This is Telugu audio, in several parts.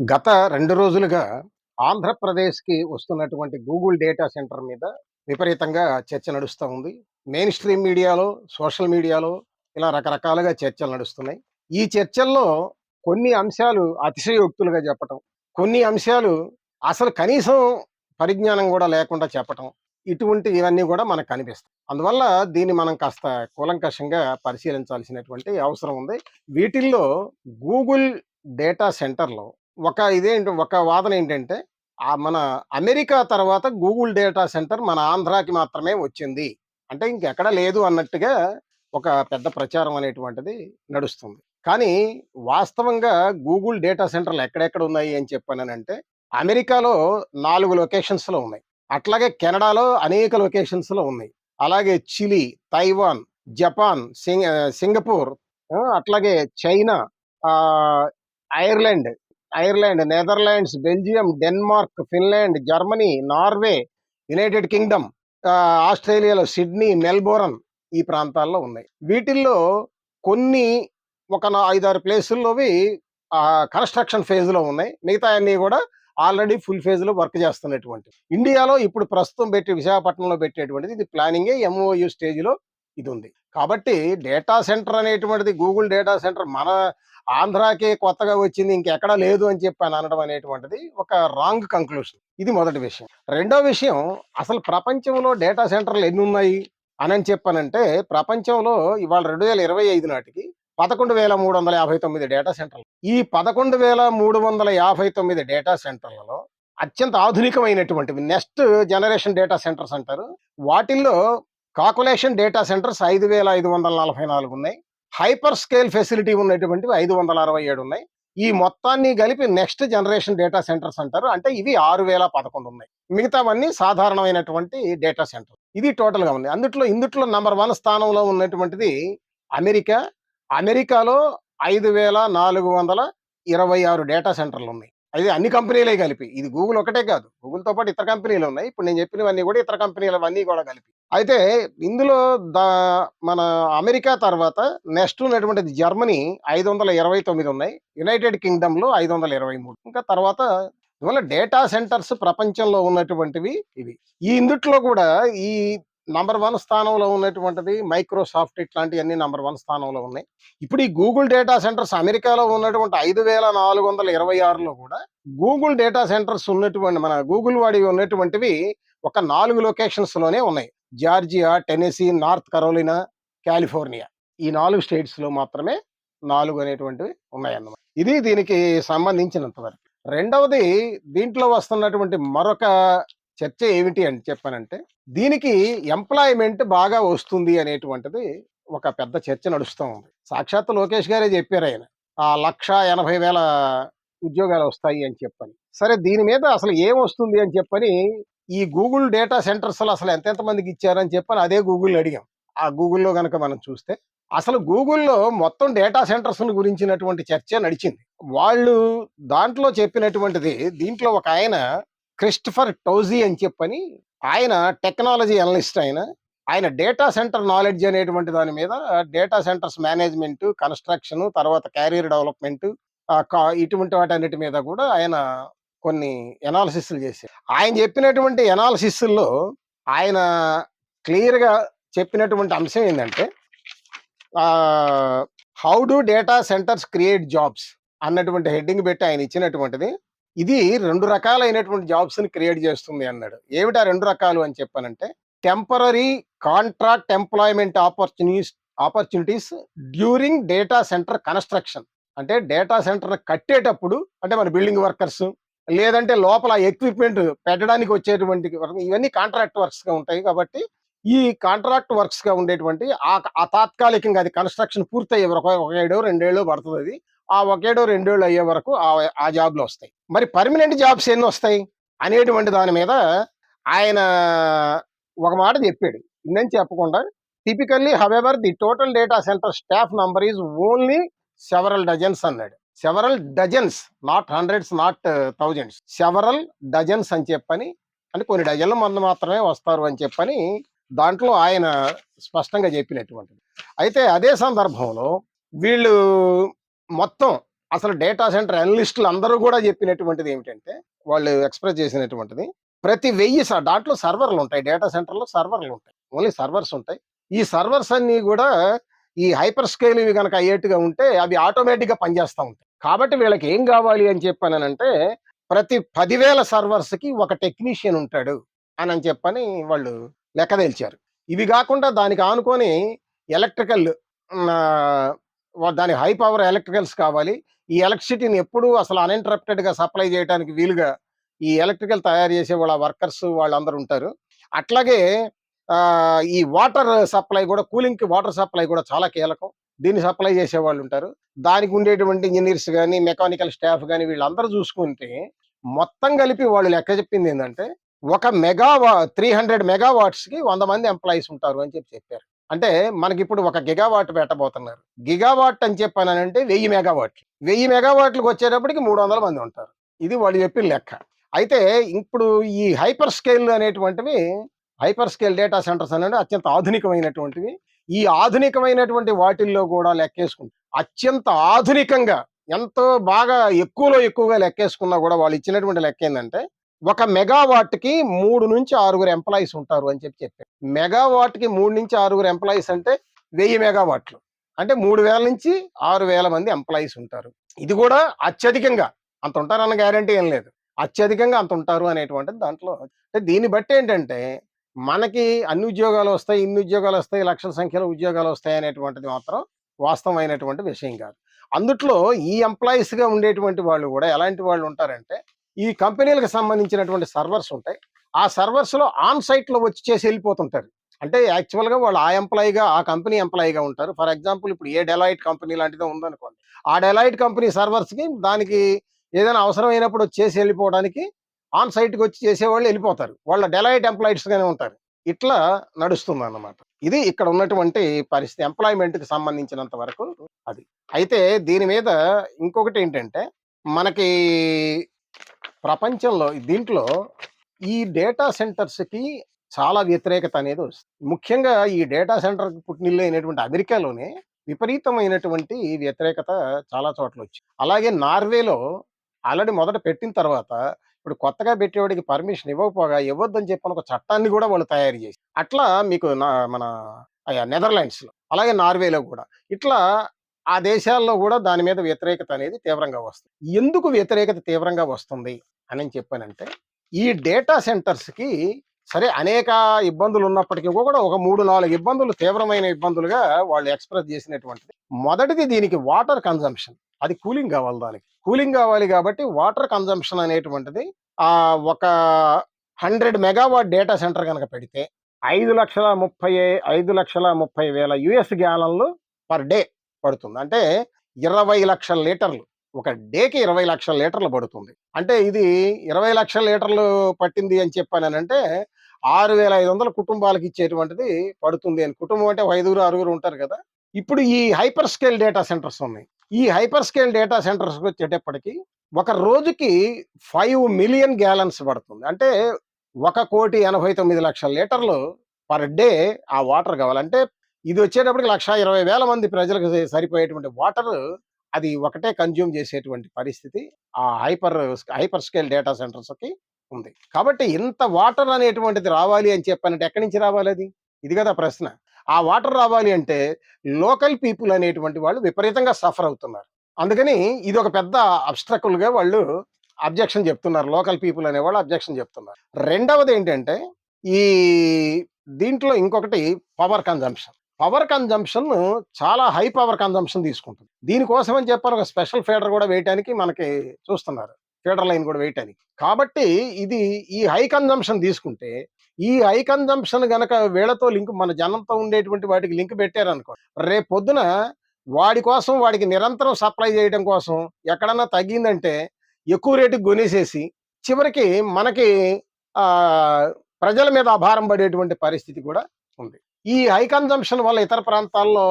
గత రెండు రోజులుగా ఆంధ్రప్రదేశ్‌కి వస్తున్నటువంటి గూగుల్ డేటా సెంటర్ మీద విపరీతంగా చర్చ నడుస్తూ ఉంది. మెయిన్ స్ట్రీమ్ మీడియాలో, సోషల్ మీడియాలో ఇలా రకరకాలుగా చర్చలు నడుస్తున్నాయి. ఈ చర్చల్లో కొన్ని అంశాలు అతిశయోక్తులుగా చెప్పటం, కొన్ని అంశాలు అసలు కనీసం పరిజ్ఞానం కూడా లేకుండా చెప్పటం. ఇటువంటి ఇవన్నీ కూడా మనకు కనిపిస్తాయి. అందువల్ల దీన్ని మనం కాస్త కూలంకషంగా పరిశీలించాల్సినటువంటి అవసరం ఉంది. వీటిల్లో గూగుల్ డేటా సెంటర్‌లో ఒక ఇదేంటి ఒక వాదన ఏంటంటే, మన అమెరికా తర్వాత గూగుల్ డేటా సెంటర్ మన ఆంధ్రాకి మాత్రమే వచ్చింది. అంటే ఇంకెక్కడ లేదు అన్నట్టుగా ఒక పెద్ద ప్రచారం అనేటువంటిది నడుస్తుంది. కానీ వాస్తవంగా గూగుల్ డేటా సెంటర్‌లు ఎక్కడెక్కడ ఉన్నాయి అని చెప్పానంటే అమెరికాలో నాలుగు లొకేషన్స్‌లో ఉన్నాయి. అట్లాగే కెనడాలో అనేక లొకేషన్స్‌లో ఉన్నాయి. అలాగే చిలీ, తైవాన్, జపాన్, సింగ సింగపూర్ అట్లాగే China, Ireland, Ireland, Netherlands, Belgium, Denmark, Finland, Germany, Norway, United Kingdom, ఆస్ట్రేలియాలో సిడ్నీ, మెల్బోర్న్ ఈ ప్రాంతాల్లో ఉన్నాయి. వీటిల్లో కొన్ని ఒక ఐదారు ప్లేసుల్లోవి కన్‌స్ట్రక్షన్ ఫేజ్‌లో ఉన్నాయి. మిగతా అన్నీ కూడా ఆల్రెడీ ఫుల్ ఫేజ్‌లో వర్క్ చేస్తున్నటువంటి ఇండియాలో ఇప్పుడు ప్రస్తుతం పెట్టి విశాఖపట్నంలో పెట్టేటువంటిది ఇది ప్లానింగే ఎంఓయూ స్టేజ్‌లో ఇది ఉంది కాబట్టి డేటా సెంటర్ అనేటువంటిది గూగుల్ డేటా సెంటర్ మన ఆంధ్రాకే కొత్తగా వచ్చింది ఇంకెక్కడా లేదు అని చెప్పి అని అనడం అనేటువంటిది ఒక రాంగ్ కంక్లూషన్. ఇది మొదటి విషయం. రెండో విషయం అసలు ప్రపంచంలో డేటా సెంటర్‌లు ఎన్ని ఉన్నాయి అని చెప్పానంటే ప్రపంచంలో ఇవాళ 2025 నాటికి 11,359 డేటా సెంటర్లు. ఈ 11,359 డేటా సెంటర్లలో అత్యంత ఆధునికమైనటువంటివి నెక్స్ట్ జనరేషన్ డేటా సెంటర్స్ అంటారు. వాటిల్లో కాకులేషన్ డేటా సెంటర్స్ 5,544 ఉన్నాయి. హైపర్ స్కేల్ ఫెసిలిటీ ఉన్నటువంటివి 567 ఉన్నాయి. ఈ మొత్తాన్ని కలిపి నెక్స్ట్ జనరేషన్ డేటా సెంటర్స్ అంటారు. అంటే ఇవి 6,011 ఉన్నాయి. మిగతావన్నీ సాధారణమైనటువంటి డేటా సెంటర్. ఇది టోటల్‌గా ఉంది. అందుట్లో ఇందుట్లో నంబర్ వన్ స్థానంలో ఉన్నటువంటిది అమెరికా. అమెరికాలో 5,426 డేటా సెంటర్లు ఉన్నాయి అయితే అన్ని కంపెనీలే కలిపి. ఇది గూగుల్ ఒకటే కాదు. గూగుల్‌తో పాటు ఇతర కంపెనీలు ఉన్నాయి. ఇప్పుడు నేను చెప్పినవన్నీ కూడా ఇతర కంపెనీలవన్నీ కూడా కలిపి. అయితే ఇందులో దా మన అమెరికా తర్వాత నెక్స్ట్ ఉన్నటువంటిది జర్మనీ 529 ఉన్నాయి. యునైటెడ్ కింగ్డమ్‌లో 523 ఇంకా తర్వాత ఇవాళ డేటా సెంటర్స్ ప్రపంచంలో ఉన్నటువంటివి ఇవి. ఈ ఇందుట్లో కూడా ఈ నంబర్ వన్ స్థానంలో ఉన్నటువంటిది మైక్రోసాఫ్ట్ ఇట్లాంటివన్నీ నంబర్ వన్ స్థానంలో ఉన్నాయి. ఇప్పుడు ఈ గూగుల్ డేటా సెంటర్స్ అమెరికాలో ఉన్నటువంటి 5,426లో కూడా గూగుల్ డేటా సెంటర్స్ ఉన్నటువంటి మన గూగుల్ వాడి ఉన్నటువంటివి ఒక నాలుగు లొకేషన్స్‌లోనే ఉన్నాయి. Georgia, Tennessee North Carolina, California. ఈ నాలుగు స్టేట్స్‌లో మాత్రమే నాలుగు అనేటువంటివి ఉన్నాయన్నమాట. ఇది దీనికి సంబంధించినంతవరకు రెండవది దీంట్లో వస్తున్నటువంటి మరొక చర్చ ఏమిటి అని చెప్పానంటే, దీనికి ఎంప్లాయ్‌మెంట్ బాగా వస్తుంది అనేటువంటిది ఒక పెద్ద చర్చ నడుస్తూ ఉంది. సాక్షాత్తు లోకేష్ గారే చెప్పారు ఆయన ఆ లక్షా ఎనభై వేల ఉద్యోగాలు వస్తాయి అని చెప్పని. సరే దీని మీద అసలు ఏమొస్తుంది అని చెప్పని ఈ గూగుల్ డేటా సెంటర్స్‌లో అసలు ఎంతెంత మందికి ఇచ్చారని చెప్పని అదే గూగుల్ అడిగాం. ఆ గూగుల్‌లో కనుక మనం చూస్తే అసలు గూగుల్‌లో మొత్తం డేటా సెంటర్స్‌ని గురించినటువంటి చర్చ నడిచింది. వాళ్ళు దాంట్లో చెప్పినటువంటిది దీంట్లో ఒక ఆయన క్రిస్టఫర్ టౌజీ అని చెప్పని ఆయన టెక్నాలజీ అనలిస్ట్ ఆయన. ఆయన డేటా సెంటర్ నాలెడ్జ్ అనేటువంటి దాని మీద డేటా సెంటర్స్ మేనేజ్‌మెంట్, కన్‌స్ట్రక్షన్ తర్వాత క్యారియర్ డెవలప్‌మెంట్ ఇటువంటి వాటి అన్నిటి మీద కూడా ఆయన కొన్ని ఎనాలిసిస్లు చేశారు. ఆయన చెప్పినటువంటి ఎనాలిసిస్లో ఆయన క్లియర్‌గా చెప్పినటువంటి అంశం ఏంటంటే how do data centers create jobs అన్నటువంటి హెడ్డింగ్ పెట్టి ఆయన ఇచ్చినటువంటిది. ఇది రెండు రకాలైనటువంటి జాబ్స్‌ని క్రియేట్ చేస్తుంది అన్నాడు. ఏమిటా రెండు రకాలు అని చెప్పానంటే temporary contract employment ఆపర్చునిస్ opportunities during data center construction. అంటే డేటా సెంటర్ కట్టేటప్పుడు అంటే మన బిల్డింగ్ వర్కర్స్ లేదంటే లోపల ఎక్విప్‌మెంట్ పెట్టడానికి వచ్చేటువంటి ఇవన్నీ కాంట్రాక్ట్ వర్క్స్‌గా ఉంటాయి కాబట్టి ఈ కాంట్రాక్ట్ వర్క్స్‌గా ఉండేటువంటి ఆ తాత్కాలికంగా అది కన్‌స్ట్రక్షన్ పూర్తయ్యే ఒక ఒక ఏడో, రెండేళ్ళో అది ఆ ఒకేడో, రెండేళ్ళు అయ్యే వరకు ఆ ఆ జాబ్‌లొస్తాయి. మరి పర్మనెంట్ జాబ్స్ ఎన్ని వస్తాయి అనేటువంటి దాని మీద ఆయన ఒక మాట చెప్పాడు. ఇన్నని చెప్పకుండా typically however the total data center staff number is only several dozens అన్నాడు. Several dozens not hundreds not thousands several dozens అని చెప్పని అంటే కొన్ని డజన్ల మంది మాత్రమే వస్తారు అని చెప్పని దాంట్లో ఆయన స్పష్టంగా చెప్పినటువంటిది. అయితే అదే సందర్భంలో వీళ్ళు మొత్తం అసలు డేటా సెంటర్ అనలిస్టులు అందరూ కూడా చెప్పినటువంటిది ఏమిటంటే వాళ్ళు ఎక్స్ప్రెస్ చేసినటువంటిది ప్రతి వెయ్యి స- దాంట్లో సర్వర్లు ఉంటాయి. డేటా సెంటర్లో సర్వర్లు ఉంటాయి. ఓన్లీ సర్వర్స్ ఉంటాయి. ఈ సర్వర్స్ అన్నీ కూడా ఈ హైపర్ స్కేల్ ఇవి కనుక అయ్యేట్టుగా ఉంటే అవి ఆటోమేటిక్గా పనిచేస్తూ ఉంటాయి. కాబట్టి వీళ్ళకి ఏం కావాలి అని చెప్పానంటే ప్రతి పదివేల సర్వర్స్కి ఒక టెక్నీషియన్ ఉంటాడు అని అని చెప్పని వాళ్ళు లెక్క తేల్చారు. ఇవి కాకుండా దానికి ఆనుకొని ఎలక్ట్రికల్ దాని హై పవర్ ఎలక్ట్రికల్స్ కావాలి. ఈ ఎలక్ట్రిసిటీని ఎప్పుడూ అసలు అన్ఇంటరప్టెడ్గా సప్లై చేయడానికి వీలుగా ఈ ఎలక్ట్రికల్ తయారు చేసే వాళ్ళ వర్కర్స్ వాళ్ళందరూ ఉంటారు. అట్లాగే ఆ, ఈ వాటర్ సప్లై కూడా కూలింగ్కి వాటర్ సప్లై కూడా చాలా కీలకం. దీన్ని సప్లై చేసే వాళ్ళు ఉంటారు. దానికి ఉండేటువంటి ఇంజనీర్స్ కానీ మెకానికల్ స్టాఫ్ కానీ వీళ్ళందరూ చూసుకుంటే మొత్తం కలిపి వాళ్ళు లెక్క చెప్పింది ఏంటంటే ఒక మెగా త్రీ హండ్రెడ్ మెగావాట్స్కి వంద మంది ఎంప్లాయీస్ ఉంటారు అని చెప్పి చెప్పారు. అంటే మనకి ఇప్పుడు ఒక గిగావాట్ పెట్టబోతున్నారు. గిగావాట్ అని చెప్పానంటే వెయ్యి మెగావాట్లు. వెయ్యి మెగావాట్లకు వచ్చేటప్పటికి మూడు వందల మంది ఉంటారు. ఇది వాళ్ళు చెప్పిన లెక్క. అయితే ఇప్పుడు ఈ హైపర్ స్కేల్ అనేటువంటివి హైపర్ స్కేల్ డేటా సెంటర్స్ అనేవి అత్యంత ఆధునికమైనటువంటివి. ఈ ఆధునికమైనటువంటి వాటిల్లో కూడా లెక్కేసుకుంటారు అత్యంత ఆధునికంగా ఎంతో బాగా ఎక్కువలో ఎక్కువగా లెక్కేసుకున్నా కూడా వాళ్ళు ఇచ్చినటువంటి లెక్క ఏంటంటే ఒక మెగావాట్కి మూడు నుంచి ఆరుగురు ఎంప్లాయీస్ ఉంటారు అని చెప్పి చెప్పారు మెగావాట్కి మూడు నుంచి ఆరుగురు ఎంప్లాయీస్ అంటే వెయ్యి మెగావాట్లు. అంటే మూడు వేల నుంచి ఆరు వేల మంది ఎంప్లాయీస్ ఉంటారు. ఇది కూడా అత్యధికంగా. అంత ఉంటారన్న గ్యారంటీ ఏం లేదు. అత్యధికంగా అంత ఉంటారు అనేటువంటిది దాంట్లో. అంటే దీన్ని బట్టి ఏంటంటే మనకి అన్ని ఉద్యోగాలు వస్తాయి ఇన్ని ఉద్యోగాలు వస్తాయి లక్షల సంఖ్యలో ఉద్యోగాలు వస్తాయి అనేటువంటిది మాత్రం వాస్తవమైనటువంటి విషయం కాదు. అందుట్లో ఈ ఎంప్లాయీస్గా ఉండేటువంటి వాళ్ళు కూడా ఎలాంటి వాళ్ళు ఉంటారంటే ఈ కంపెనీలకు సంబంధించినటువంటి సర్వర్స్ ఉంటాయి. ఆ సర్వర్స్లో ఆన్ సైట్లో వచ్చి చేసి వెళ్ళిపోతుంటారు. అంటే యాక్చువల్గా వాళ్ళు ఆ ఎంప్లాయీగా ఆ కంపెనీ ఎంప్లాయీగా ఉంటారు. ఫర్ ఎగ్జాంపుల్ ఇప్పుడు ఏ డెలైట్ కంపెనీ లాంటిదో ఉందనుకోండి. ఆ డెలైట్ కంపెనీ సర్వర్స్కి దానికి ఏదైనా అవసరమైనప్పుడు వచ్చి చేసి వెళ్ళిపోవడానికి ఆన్ సైట్కి వచ్చి చేసేవాళ్ళు వెళ్ళిపోతారు. వాళ్ళ డెలాయిట్ ఎంప్లాయీస్ ఉంటారు. ఇట్లా నడుస్తుంది అన్నమాట ఇది ఇక్కడ ఉన్నటువంటి పరిస్థితి. ఎంప్లాయ్మెంట్కి సంబంధించినంత వరకు అది. అయితే దీని మీద ఇంకొకటి ఏంటంటే మనకి ప్రపంచంలో దీంట్లో ఈ డేటా సెంటర్స్కి చాలా వ్యతిరేకత అనేది వస్తుంది. ముఖ్యంగా ఈ డేటా సెంటర్ పుట్టినిల్లు అయినటువంటి అమెరికాలోనే విపరీతమైనటువంటి వ్యతిరేకత చాలా చోట్ల వచ్చింది. అలాగే నార్వేలో ఆల్రెడీ మొదట పెట్టిన తర్వాత ఇప్పుడు కొత్తగా పెట్టేవాడికి పర్మిషన్ ఇవ్వకపోగా ఇవ్వద్దని చెప్పిన ఒక చట్టాన్ని కూడా వాళ్ళు తయారు చేసి అట్లా మీకు నా- మన నెదర్లాండ్స్లో అలాగే నార్వేలో కూడా. ఇట్లా ఆ దేశాల్లో కూడా దాని మీద వ్యతిరేకత అనేది తీవ్రంగా వస్తుంది. ఎందుకు వ్యతిరేకత తీవ్రంగా వస్తుంది అని చెప్పానంటే ఈ డేటా సెంటర్స్కి సరే అనేక ఇబ్బందులు ఉన్నప్పటికీ కూడా ఒక మూడు నాలుగు ఇబ్బందులు తీవ్రమైన ఇబ్బందులుగా వాళ్ళు ఎక్స్ప్రెస్ చేసినటువంటిది. మొదటిది దీనికి వాటర్ కన్జంప్షన్ అది కూలింగ్ కావాలి దానికి. కూలింగ్ కావాలి కాబట్టి వాటర్ కన్జంప్షన్ అనేటువంటిది ఆ ఒక హండ్రెడ్ మెగావాట్ డేటా సెంటర్ కనుక పెడితే ఐదు లక్షల ముప్పై ఐదు లక్షల ముప్పై వేల యుఎస్ గ్యాలన్లు పర్ డే పడుతుంది. అంటే ఇరవై లక్షల లీటర్లు ఒక డేకి ఇరవై లక్షల లీటర్లు పడుతుంది. అంటే ఇది ఇరవై లక్షల లీటర్లు పట్టింది అని చెప్పానంటే ఆరు వేల ఐదు వందల కుటుంబాలకు ఇచ్చేటువంటిది పడుతుంది అని. కుటుంబం అంటే ఐదుగురు ఆరుగురు ఉంటారు కదా. ఇప్పుడు ఈ హైపర్ స్కేల్ డేటా సెంటర్స్ ఉన్నాయి. ఈ హైపర్ స్కేల్ డేటా సెంటర్స్కి వచ్చేటప్పటికి ఒక రోజుకి ఫైవ్ మిలియన్ గ్యాలన్స్ పడుతుంది. అంటే ఒక కోటి ఎనభై తొమ్మిది లక్షల లీటర్లు పర్ డే ఆ వాటర్ కావాలంటే ఇది వచ్చేటప్పటికి లక్ష ఇరవై వేల మంది ప్రజలకు సరిపోయేటువంటి వాటర్ అది ఒకటే కన్జ్యూమ్ చేసేటువంటి పరిస్థితి. ఆ హైపర్ హైపర్ స్కేల్ డేటా సెంటర్స్కి ఉంది. కాబట్టి ఇంత వాటర్ అనేటువంటిది రావాలి అని చెప్పానంటే ఎక్కడి నుంచి రావాలి అది? ఇది కదా ప్రశ్న. ఆ వాటర్ రావాలి అంటే లోకల్ పీపుల్ అనేటువంటి వాళ్ళు విపరీతంగా సఫర్ అవుతున్నారు. అందుకని ఇది ఒక పెద్ద అబ్స్ట్రకుల్గా గా వాళ్ళు అబ్జెక్షన్ చెప్తున్నారు. లోకల్ పీపుల్ అనేవాళ్ళు అబ్జెక్షన్ చెప్తున్నారు. రెండవది ఏంటంటే ఈ దీంట్లో ఇంకొకటి పవర్ కన్జంప్షన్ పవర్ కన్జంప్షన్ చాలా హై పవర్ కన్జంప్షన్ తీసుకుంటుంది. దీనికోసం అని చెప్పారు ఒక స్పెషల్ ఫీడర్ కూడా వేయటానికి మనకి చూస్తున్నారు. ఫీడర్ లైన్ కూడా వేయటానికి. కాబట్టి ఇది ఈ హై కన్జంప్షన్ తీసుకుంటే ఈ హై కన్జంప్షన్ గనక వీళ్ళతో లింక్ మన జనంతో ఉండేటువంటి వాటికి లింక్ పెట్టారనుకో రేపు పొద్దున వాడి కోసం వాడికి నిరంతరం సప్లై చేయడం కోసం ఎక్కడన్నా తగ్గిందంటే ఎక్కువ రేటుకి కొనేసేసి చివరికి మనకి ప్రజల మీద అభారం పడేటువంటి పరిస్థితి కూడా ఉంది. ఈ హై కన్జంప్షన్ వల్ల ఇతర ప్రాంతాల్లో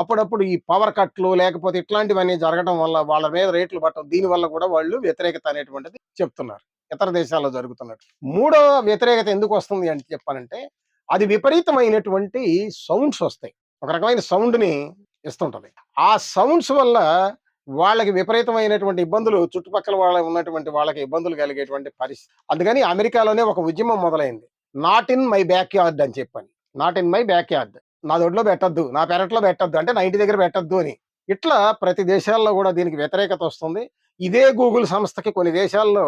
అప్పుడప్పుడు ఈ పవర్ కట్లు లేకపోతే ఇట్లాంటివన్నీ జరగడం వల్ల వాళ్ళ మీద రేట్లు పట్టడం దీని వల్ల కూడా వాళ్ళు వ్యతిరేకత అనేటువంటిది చెప్తున్నారు. ఇతర దేశాల్లో జరుగుతున్నట్టు. మూడో వ్యతిరేకత ఎందుకు వస్తుంది అని చెప్పానంటే అది విపరీతమైనటువంటి సౌండ్స్ వస్తాయి. ఒక రకమైన సౌండ్ని ఇస్తుంటుంది ఇస్తుంటది. ఆ సౌండ్స్ వల్ల వాళ్ళకి విపరీతమైనటువంటి ఇబ్బందులు చుట్టుపక్కల వాళ్ళ ఉన్నటువంటి వాళ్ళకి ఇబ్బందులు కలిగేటువంటి పరిస్థితి. అందుకని అమెరికాలోనే ఒక ఉద్యమం మొదలైంది. Not in my backyard అని చెప్పని. Not in my backyard నా దొడ్లో పెట్టద్దు. నా పెరట్లో పెట్టద్దు. అంటే నా ఇంటి దగ్గర పెట్టద్దు అని. ఇట్లా ప్రతి దేశాల్లో కూడా దీనికి వ్యతిరేకత వస్తుంది. ఇదే గూగుల్ సంస్థకి కొన్ని దేశాల్లో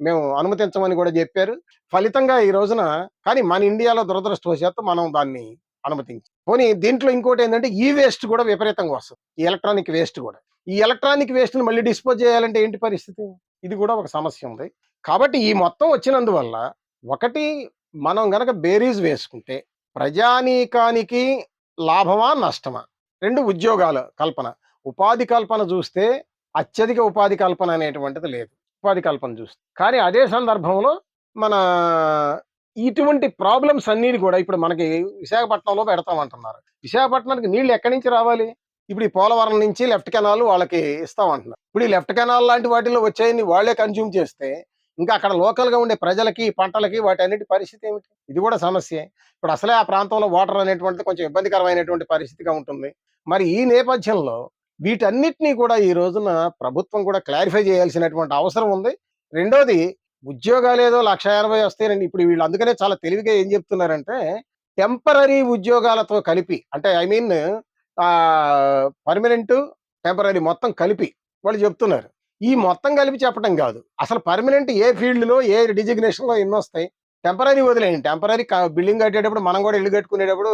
మేము అనుమతించమని కూడా చెప్పారు. ఫలితంగా ఈ రోజున కానీ మన ఇండియాలో దురదృష్టవశాత్తు మనం దాన్ని అనుమతించి పోనీ దీంట్లో ఇంకోటి ఏంటంటే ఈ వేస్ట్ కూడా విపరీతంగా వస్తుంది. ఈ ఎలక్ట్రానిక్ వేస్ట్ కూడా. ఈ ఎలక్ట్రానిక్ వేస్ట్ని మళ్ళీ డిస్పోజ్ చేయాలంటే ఏంటి పరిస్థితి? ఇది కూడా ఒక సమస్య ఉంది. కాబట్టి ఈ మొత్తం వచ్చినందువల్ల ఒకటి మనం గనక బేరీజ్ వేసుకుంటే ప్రజానీకానికి లాభమా నష్టమా? రెండు ఉద్యోగాల కల్పన. ఉపాధి కల్పన చూస్తే అత్యధిక ఉపాధి కల్పన అనేటువంటిది లేదు. ఉపాధి కల్పన చూస్తే. కానీ అదే సందర్భంలో మన ఇటువంటి ప్రాబ్లమ్స్ అన్నీ కూడా ఇప్పుడు మనకి విశాఖపట్నంలో పెడతామంటున్నారు. విశాఖపట్నానికి నీళ్ళు ఎక్కడి నుంచి రావాలి? ఇప్పుడు ఈ పోలవరం నుంచి లెఫ్ట్ కెనాల్ వాళ్ళకి ఇస్తామంటున్నారు. ఇప్పుడు ఈ లెఫ్ట్ కెనాల్ లాంటి వాటిల్లో వచ్చాయని వాళ్ళే కన్జ్యూమ్ చేస్తే ఇంకా అక్కడ లోకల్గా ఉండే ప్రజలకి పంటలకి వాటి అన్నిటి పరిస్థితి ఏమిటి? ఇది కూడా సమస్యే. ఇప్పుడు అసలే ఆ ప్రాంతంలో వాటర్ అనేటువంటిది కొంచెం ఇబ్బందికరమైనటువంటి పరిస్థితిగా ఉంటుంది. మరి ఈ నేపథ్యంలో వీటన్నిటినీ కూడా ఈ రోజున ప్రభుత్వం కూడా క్లారిఫై చేయాల్సినటువంటి అవసరం ఉంది. రెండోది ఉద్యోగాలు ఏదో లక్ష ఎనభై వస్తాయండి ఇప్పుడు వీళ్ళు అందుకనే చాలా తెలివిగా ఏం చెప్తున్నారంటే టెంపరీ ఉద్యోగాలతో కలిపి అంటే ఐ మీన్ పర్మనెంట్ టెంపరీ మొత్తం కలిపి వాళ్ళు చెప్తున్నారు. ఈ మొత్తం కలిపి చెప్పడం కాదు. అసలు పర్మనెంట్ ఏ ఫీల్డ్లో ఏ డిజిగ్నేషన్లో ఎన్ని వస్తాయి టెంపరీ వదిలేయండి టెంపరీ బిల్డింగ్ కట్టేటప్పుడు మనం కూడా ఇల్లు కట్టుకునేటప్పుడు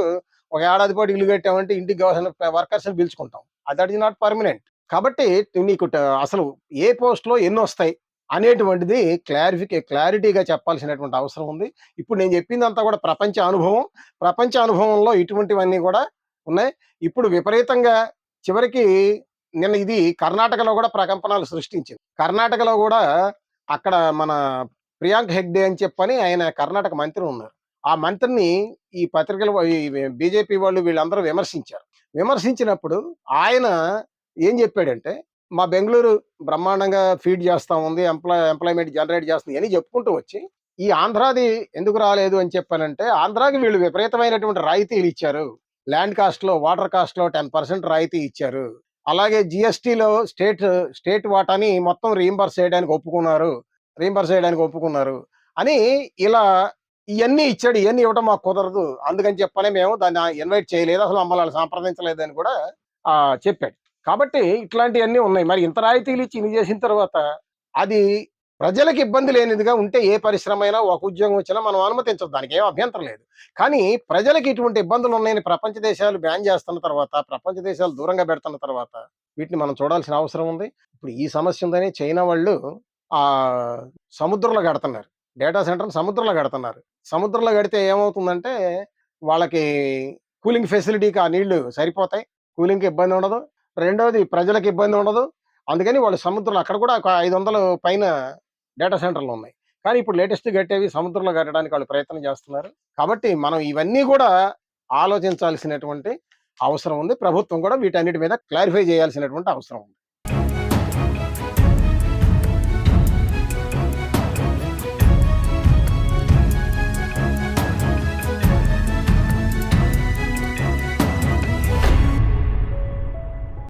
ఒక ఏడాది పాటు ఇల్లు కట్టామంటే ఇంటికి కావాల్సిన వర్కర్స్ని పిలుచుకుంటాం. That is not permanent. కాబట్టి నీకు అసలు ఏ పోస్ట్లో ఎన్ని వస్తాయి అనేటువంటిది క్లారిఫికే క్లారిటీగా చెప్పాల్సినటువంటి అవసరం ఉంది. ఇప్పుడు నేను చెప్పిందంతా కూడా ప్రపంచ అనుభవం. ప్రపంచ అనుభవంలో ఇటువంటివన్నీ కూడా ఉన్నాయి. ఇప్పుడు విపరీతంగా చివరికి నిన్న ఇది కర్ణాటకలో కూడా ప్రకంపనలు సృష్టించింది. కర్ణాటకలో కూడా అక్కడ మన ప్రియాంక్ హెగ్డే అని చెప్పని ఆయన కర్ణాటక మంత్రి ఉన్నారు. ఆ మంత్రిని ఈ పత్రికలు బీజేపీ వాళ్ళు వీళ్ళందరూ విమర్శించారు. విమర్శించినప్పుడు ఆయన ఏం చెప్పాడంటే మా బెంగళూరు బ్రహ్మాండంగా ఫీడ్ చేస్తా ఉంది ఎంప్లాయ్ ఎంప్లాయ్మెంట్ జనరేట్ చేస్తుంది అని చెప్పుకుంటూ వచ్చి ఈ ఆంధ్రాది ఎందుకు రాలేదు అని చెప్పానంటే ఆంధ్రాకి వీళ్ళు విపరీతమైనటువంటి రాయితీలు ఇచ్చారు. ల్యాండ్ కాస్ట్లో వాటర్ కాస్ట్లో టెన్ పర్సెంట్ రాయితీ ఇచ్చారు. అలాగే జిఎస్టీలో స్టేట్ స్టేట్ వాటాని మొత్తం రీంబర్స్ చేయడానికి ఒప్పుకున్నారు. రీంబర్స్ చేయడానికి ఒప్పుకున్నారు. అని ఇలా ఇవన్నీ ఇచ్చాడు. ఇవన్నీ ఇవ్వడం మాకు కుదరదు. అందుకని చెప్పనే మేము దాన్ని ఇన్వైట్ చేయలేదు. అసలు మమ్మల్ని సంప్రదించలేదని సంప్రదించలేదు అని కూడా చెప్పాడు. కాబట్టి ఇట్లాంటివన్నీ ఉన్నాయి. మరి ఇంత రాయితీలు ఇచ్చి ఇన్ని చేసిన తర్వాత అది ప్రజలకు ఇబ్బంది లేనిదిగా ఉంటే ఏ పరిశ్రమ అయినా ఒక ఉద్యోగం వచ్చినా మనం అనుమతించదు. దానికి ఏం అభ్యంతరం లేదు. కానీ ప్రజలకు ఇటువంటి ఇబ్బందులు ఉన్నాయని ప్రపంచ దేశాలు బ్యాన్ చేస్తున్న తర్వాత ప్రపంచ దేశాలు దూరంగా పెడుతున్న తర్వాత వీటిని మనం చూడాల్సిన అవసరం ఉంది. ఇప్పుడు ఈ సమస్య ఉందని చైనా వాళ్ళు ఆ సముద్రంలో కడుతున్నారు. డేటా సెంటర్ సముద్రంలో కడుతున్నారు. సముద్రంలో కడితే ఏమవుతుందంటే వాళ్ళకి కూలింగ్ ఫెసిలిటీకి ఆ నీళ్ళు సరిపోతాయి. కూలింగ్కి ఇబ్బంది ఉండదు. రెండవది ప్రజలకు ఇబ్బంది ఉండదు. అందుకని వాళ్ళు సముద్రంలో అక్కడ కూడా ఒక ఐదు వందల పైన డేటా సెంటర్లు ఉన్నాయి. కానీ ఇప్పుడు లేటెస్ట్ కట్టేవి సముద్రంలో కట్టడానికి వాళ్ళు ప్రయత్నం చేస్తున్నారు. కాబట్టి మనం ఇవన్నీ కూడా ఆలోచించాల్సినటువంటి అవసరం ఉంది. ప్రభుత్వం కూడా వీటన్నిటి మీద క్లారిఫై చేయాల్సినటువంటి అవసరం ఉంది.